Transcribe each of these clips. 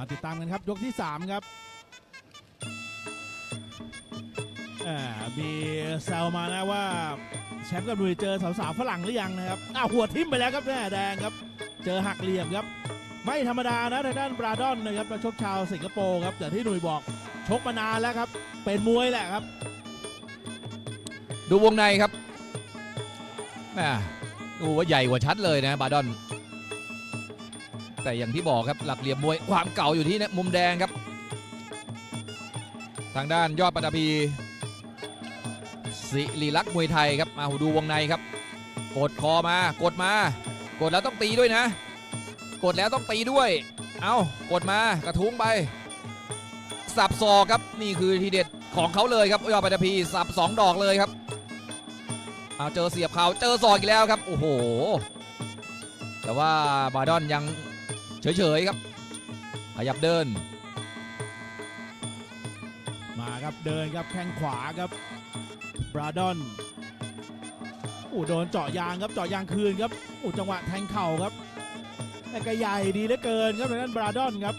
มาติดตามกันครับยกที่ 3 ครับอ่ามีแซวมานะว่าแชมป์กับหนุยเจอสาวๆฝรั่งหรือยังนะครับอ้าวหัวทิ่มไปแล้วครับแม่แดงครับ เจอหักเหลี่ยมครับ ไม่ธรรมดานะทางด้านบราดอนนะครับนักชกชาวสิงคโปร์ครับแต่ที่หนุ่ยบอกชกมานานแล้วครับ เป็นมวยแหละครับ ดูวงในครับแม่ดูว่าใหญ่กว่าชัดเลยนะบาดอน แต่อย่างที่บอกครับหลักเหลี่ยมมวยความเก่าอยู่ที่มุมแดงครับ ทางด้านยอดปัตภีสิริลักษ์มวยไทยครับมาดูวงในครับ กดคอมากดมา กดแล้วต้องตีด้วยนะ กดแล้วต้องตีด้วย เอากดมากระทุ้งไป สับศอกครับนี่คือทีเด็ดของเขาเลยครับยอดปัตภีสับสองดอกเลยครับเอาเจอเสียบเขาเจอศอกอีกแล้วครับ โอ้โห แต่ว่าบาดอนยัง เฉยๆครับ ขยับเดิน มาครับเดินครับแข้งขวาครับบราดอนโอ้โดนเจาะยางครับเจาะยางคืนครับโอ้จังหวะแทงเข่าครับแต่ก็ใหญ่ดีเหลือเกินครับทางด้านบราดอนครับ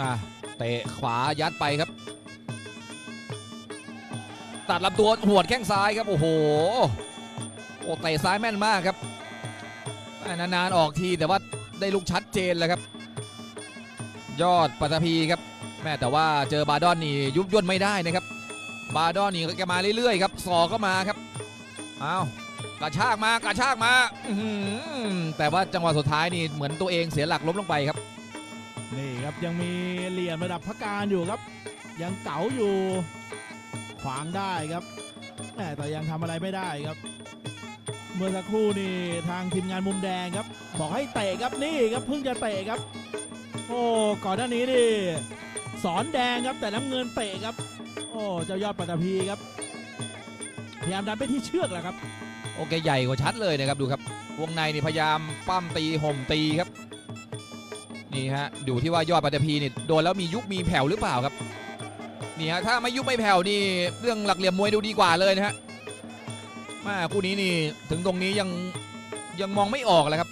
อะเตะขวายัดไปครับ ตัดลำตัวหวดแข้งซ้ายครับ โอ้โห โอ้เตะซ้ายแม่นมากครับแม่ นานๆออกทีแต่ว่าได้ลูกชัดเจนเลยครับ ยอดปัตภีครับ แม่แต่ว่าเจอบาดอนนี่ยุบย่นไม่ได้นะครับ บาดอนนี่ก็มาเรื่อยๆครับสอกก็มาครับเอากระชากมากระชากมาแต่ว่าจังหวะสุดท้ายนี่เหมือนตัวเองเสียหลักล้มลงไปครับ นี่ครับยังมีเหลี่ยมระดับพักการอยู่ครับ ยังเก๋าอยู่ขวางได้ครับแม่แต่ยังทำอะไรไม่ได้ครับ เมื่อสักครู่นี่ทางทีมงานมุมแดงครับ บอกให้เตะครับนี่ครับเพิ่งจะเตะครับ โอ้ก่อนหน้านี้นี่สอนแดงครับแต่น้ำเงินเตะครับ โอ้เจ้ายอดปัตตภีครับพยายามดันไปที่เชือกแหละครับ โอเคใหญ่กว่าชัดเลยนะครับดูครับ วงในนี่พยายามปั้มตีห่มตีครับนี่ฮะดูที่ว่ายอดปัตตภีนี่โดนแล้วมียุบมีแผ่วหรือเปล่าครับนี่ฮะถ้าไม่ยุบไม่แผ่วนี่เรื่องหลักเหลี่ยมมวยดูดีกว่าเลยนะฮะ มาคู่นี้นี่ถึงตรงนี้ยังยังมองไม่ออกเลยครับ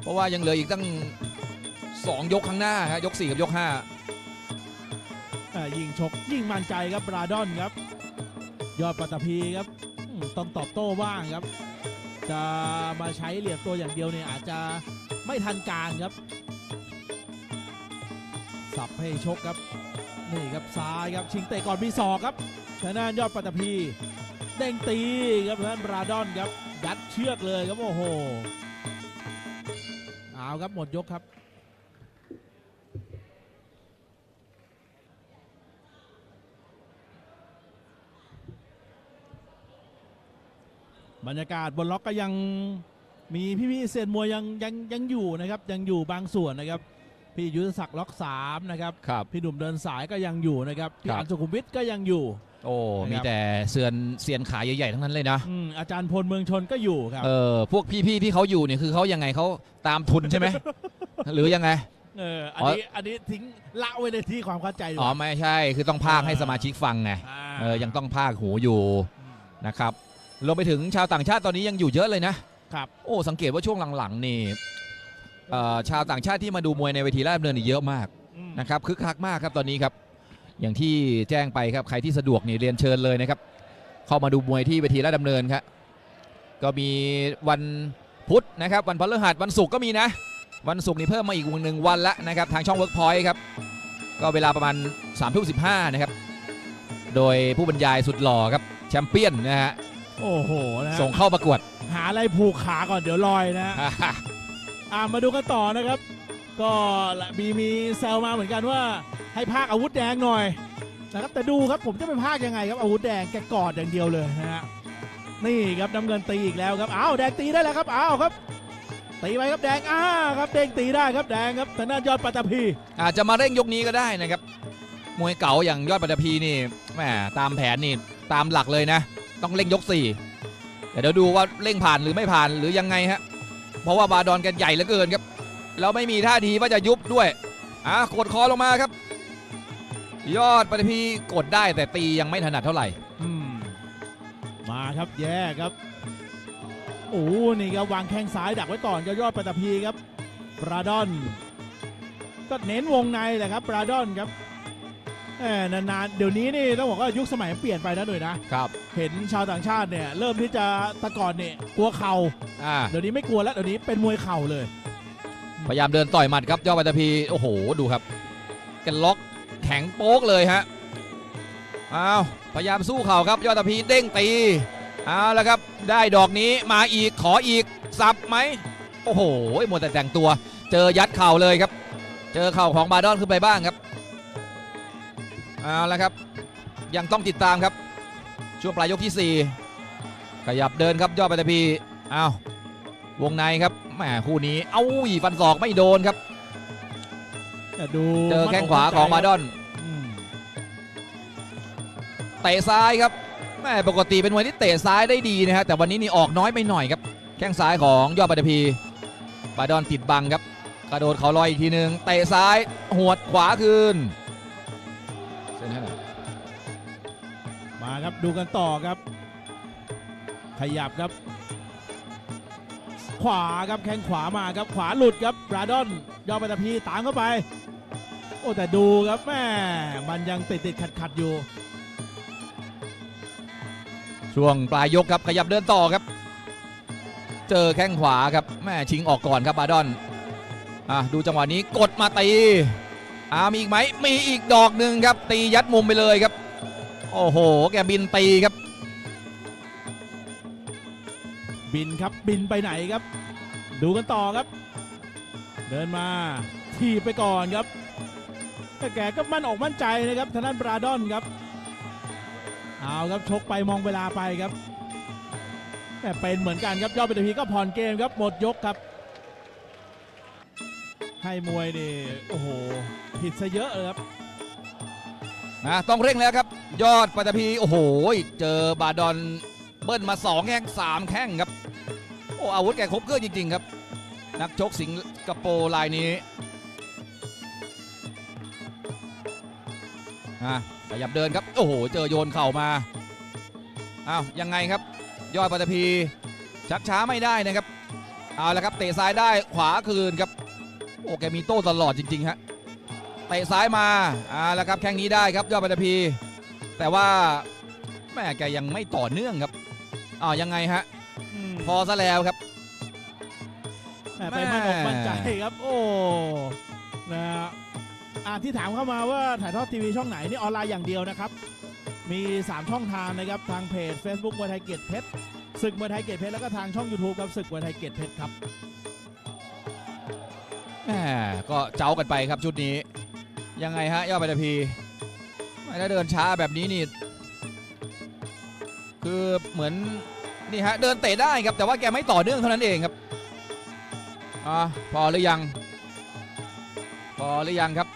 เพราะว่ายังเหลืออีกตั้งสองยกข้างหน้าครับยกสี่กับยกห้าอ่ายิงชกยิงมั่นใจครับบราดอนครับ ยอดปัตตภีครับต้องตอบโต้บ้างครับ จะมาใช้เหลี่ยมตัวอย่างเดียวเนี่ยอาจจะไม่ทันการครับ สับให้ชกครับ นี่ครับซ้ายครับชิงเตะก่อนมีศอกครับทางด้านยอดปัตตภี เด้งตีครับทางด้านบราดอนครับยัดเชือกเลยครับโอ้โหเอาครับหมดยกครับบรรยากาศบนล็อกก็ยังมีพี่ๆเซียนมวยยังยังยังอยู่นะครับ ยังอยู่บางส่วนนะครับ พี่ยุทธศักดิ์ล็อกสามนะครับ ครับ พี่หนุ่มเดินสายก็ยังอยู่นะครับพี่ครับ อันสุขุมวิทก็ยังอยู่ โอ้ นะครับ มีแต่เซียนเซียนขาใหญ่ๆทั้งนั้นเลยนะ อืมอาจารย์พลเมืองชนก็อยู่ครับเออ พวกพี่ๆที่เขาอยู่เนี่ยคือเขายังไงเขาตามทุนใช่ไหม หรือยังไง เอออันนี้อันนี้ทิ้งละไว้ในที่ความเข้าใจดีกอ๋อ ว่า ไม่ใช่ คือต้องพากให้สมาชิกฟังไงาเออ ยังต้องพากหูอยู่นะครับ รวมไปถึงชาวต่างชาติตอนนี้ยังอยู่เยอะเลยนะครับ โอ้ สังเกตว่าช่วงหลังๆนี่ เอ่อชาวต่างชาติที่มาดูมวยในเวทีราชดำเนินนี่เยอะมากอืมนะครับคึกคักมากครับตอนนี้ครับ อย่างที่แจ้งไปครับใครที่สะดวกนี่เรียนเชิญเลยนะครับ เข้ามาดูมวยที่เวทีราชดำเนินครับก็มีวันพุธนะครับ วันพฤหัสวันศุกร์ก็มีนะ วันศุกร์นี่เพิ่มมาอีกวันหนึ่งวันละนะครับทางช่องเวิร์กพอยต์ครับก็เวลาประมาณ3ามทุ่มสินะครับ โดยผู้บรรยายสุดหล่อครับแชมเปี้ยนนะฮะโอ้โหนะฮะส่งเข้าประกวด หาอะไรผูกขาก่อนเดี๋ยวลอยนะ อ่ามาดูกันต่อนะครับ ก็มีมีแซวมาเหมือนกันว่าให้ภาคอาวุธแดงหน่อยนะครับแต่ดูครับผมจะไปภาคยังไงครับอาวุธแดงแกกอดอย่างเดียวเลยนะฮะนี่ครับน้ำเงินตีอีกแล้วครับอ้าวแดงตีได้แล้วครับอ้าวครับตีไปครับแดงอ้าครับเด้งตีได้ครับแดงครับทางด้านยอดปัตตภีอาจจะมาเร่งยกนี้ก็ได้นะครับมวยเก่าอย่างยอดปัตตภีนี่แหมตามแผนนี่ตามหลักเลยนะ ต้องเร่งยกสี่เดี๋ยวดูว่าเร่งผ่านหรือไม่ผ่านหรือยังไงฮะ เพราะว่าบาดอนกันใหญ่เหลือเกินครับแล้วไม่มีท่าทีว่าจะยุบด้วยอะกดคอลงมาครับ ยอดปัตตภีกดได้แต่ตียังไม่ถนัดเท่าไหร่อืมมาครับแย่ครับโอ้นี่ครับวางแข้งซ้ายดักไว้ก่อนครับยอดปัตตภีครับบราดอน ก็เน้นวงในแหละครับบราดอนครับ นานๆ เดี๋ยวนี้นี่ต้องบอกว่ายุคสมัยเปลี่ยนไปนะหน่อยนะครับ เห็นชาวต่างชาติเนี่ยเริ่มที่จะแตะก่อนเนี่ยกลัวเข่าอ่า เดี๋ยวนี้ไม่กลัวแล้วเดี๋ยวนี้เป็นมวยเข่าเลย พยายามเดินต่อยหมัดครับยอดปัตตพีโอ้โห ดูครับกันล็อกแข็งโป๊กเลยฮะอ้าวพยายามสู้เข่าครับยอดตะพีเด้งตีเอาแล้วครับ ได้ดอกนี้มาอีกขออีกสับไหมโอ้โหหมดแต่แต่งตัว เจอยัดเข่าเลยครับ เจอเข่าของบาดอนขึ้นไปบ้างครับ เอาแล้วครับ ยังต้องติดตามครับ ช่วงปลายยกที่ 4 ขยับเดินครับยอดปัตตพีอ้าววงในครับแหมคู่นี้ เอ้าอีฟันศอกไม่โดนครับแต่ดูเจอแข้งขวาของบาดอนอืมเตะซ้ายครับแม่ปกติเป็นมวยที่เตะซ้ายได้ดีนะฮะแต่วันนี้นี่ออกน้อยไปหน่อยครับ แข้งซ้ายของยอดปัตตพีบาดอนติดบังครับ กระโดดเขาลอยอีกทีหนึ่งเตะซ้าย หวดขวาคืน ดูกันต่อครับ ขยับครับ ขวาครับแข้งขวามาครับขวาหลุดครับบราดอนยอดปัตตพีตามเข้าไป โอ้แต่ดูครับแม่มันยังติดติดขัดขัดๆอยู่ ช่วงปลายยกครับขยับเดินต่อครับ เจอแข้งขวาครับแม่ชิงออกก่อนครับบาดอนอะดูจังหวะนี้กดมาตีอ่ามีอีกไหมมีอีกดอกหนึ่งครับ ตียัดมุมไปเลยครับ โอ้โห แกบินตีครับ บินครับบินไปไหนครับ ดูกันต่อครับ เดินมาทีไปก่อนครับ แต่แกก็มั่นออกมั่นใจนะครับทางด้านบราดอนครับ เอาครับชกไปมองเวลาไปครับ แต่เป็นเหมือนกันครับยอดเป็นทีก็ผ่อนเกมครับหมดยกครับ ให้มวยนี่โอ้โหผิดซะเยอะเลยครับ นะต้องเร่งแล้วครับ ยอดปัตภีโอ้โห เจอบาดอนเบิ้ลมา 2 แข้ง3 แข้งครับ โอ้อาวุธแกครบเครื่องจริง ๆ ครับ นักชกสิงคโปร์รายนี้อะขยับเดินครับ โอ้โห เจอโยนเข่ามาอ้าวยังไงครับ ยอดปัตตภีชักช้าไม่ได้นะครับ เอาละครับเตะซ้ายได้ขวาคืนครับ โอ้แกมีโต้ตลอดจริงๆฮะ เตะซ้ายมาอ่าแล้วครับแข้งนี้ได้ครับยอดปัตตพีแต่ว่าแม่แกยังไม่ต่อเนื่องครับอ้าวยังไงฮะมพอซะแล้วครับแหม่ไปมั่นอกมั่นใจครับ โอ้นะฮะอ่าที่ถามเข้ามาว่าถ่ายทอดทีวีช่องไหนนี่ออนไลน์อย่างเดียวนะครับ มี 3 ช่องทางนะครับ ทางเพจ Facebook มวยไทยเกียรติเพชรศึกมวยไทยเกียรติเพชรแล้วก็ทางช่อง YouTube ครับศึกมวยไทยเกียรติเพชรครับแหมก็เจ้ากันไปครับชุดนี้ ยังไงฮะยอดปัตตพีไม่ถ้เดินช้าแบบนี้นี่คือเหมือนนี่ฮะเดินเตะได้ครับแต่ว่าแกไม่ต่อเนื่องเท่านั้นเองครับอ่าพอหรือยัง พอหรือยังครับ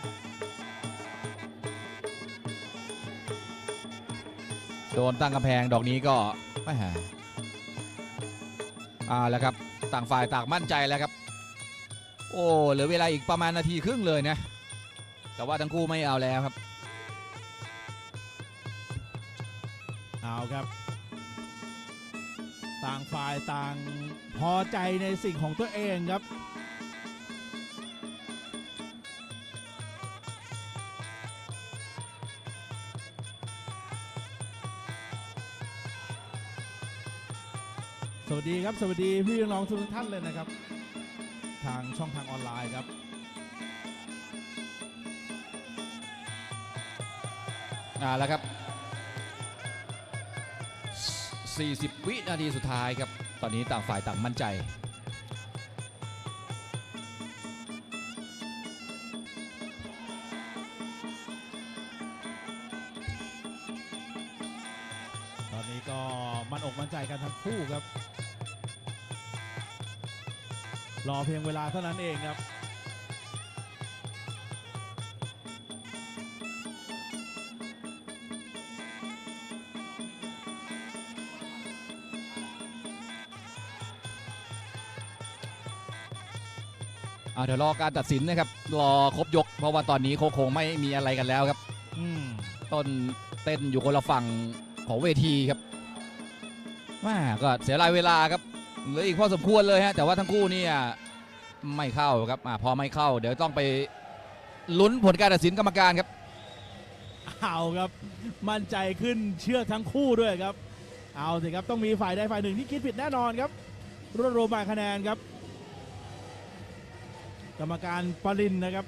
โดนตั้งกำแพงดอกนี้ก็ไม่หาอ่าแล้วครับต่างฝ่ายต่างมั่นใจแล้วครับ โอ้เหลือเวลาอีกประมาณนาทีครึ่งเลยนะ แต่ว่าทั้งคู่ไม่เอาแล้วครับ เอาครับ ต่างฝ่ายต่างพอใจในสิ่งของตัวเองครับสวัสดีครับ สวัสดีพี่น้องทุกท่านเลยนะครับ ทางช่องทางออนไลน์ครับ อ่าแล้วครับ 40 วินาทีสุดท้ายครับ ตอนนี้ต่างฝ่ายต่างมั่นใจ ตอนนี้ก็มันอกมั่นใจกันทั้งคู่ครับ รอเพียงเวลาเท่านั้นเองครับ อ่าเดี๋ยวรอการตัดสินนะครับ รอครบยก เพราะว่าตอนนี้เขาคงไม่มีอะไรกันแล้วครับ อืมต้นเต้นอยู่คนละฝั่งของเวทีครับแม่ก็เสียรายเวลาครับเหลืออีกพอสมควรเลยฮะแต่ว่าทั้งคู่เนี่ยไม่เข้าครับอ่าพอไม่เข้า เดี๋ยวต้องไปลุ้นผลการตัดสินกรรมการครับ เอาครับ มั่นใจขึ้นเชื่อทั้งคู่ด้วยครับ เอาสิครับต้องมีฝ่ายใดฝ่ายหนึ่งที่คิดผิดแน่นอนครับรวบรวมมาคะแนนครับ กรรมการปรินนะครับ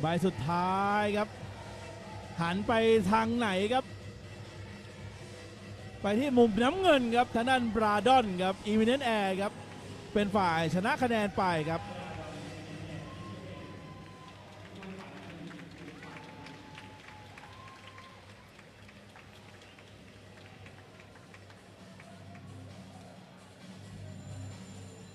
ใบสุดท้ายครับ หันไปทางไหนครับ ไปที่มุมน้ำเงินครับทางด้านบราดอนครับอีเวนต์แอร์ครับ เป็นฝ่ายชนะคะแนนไปครับ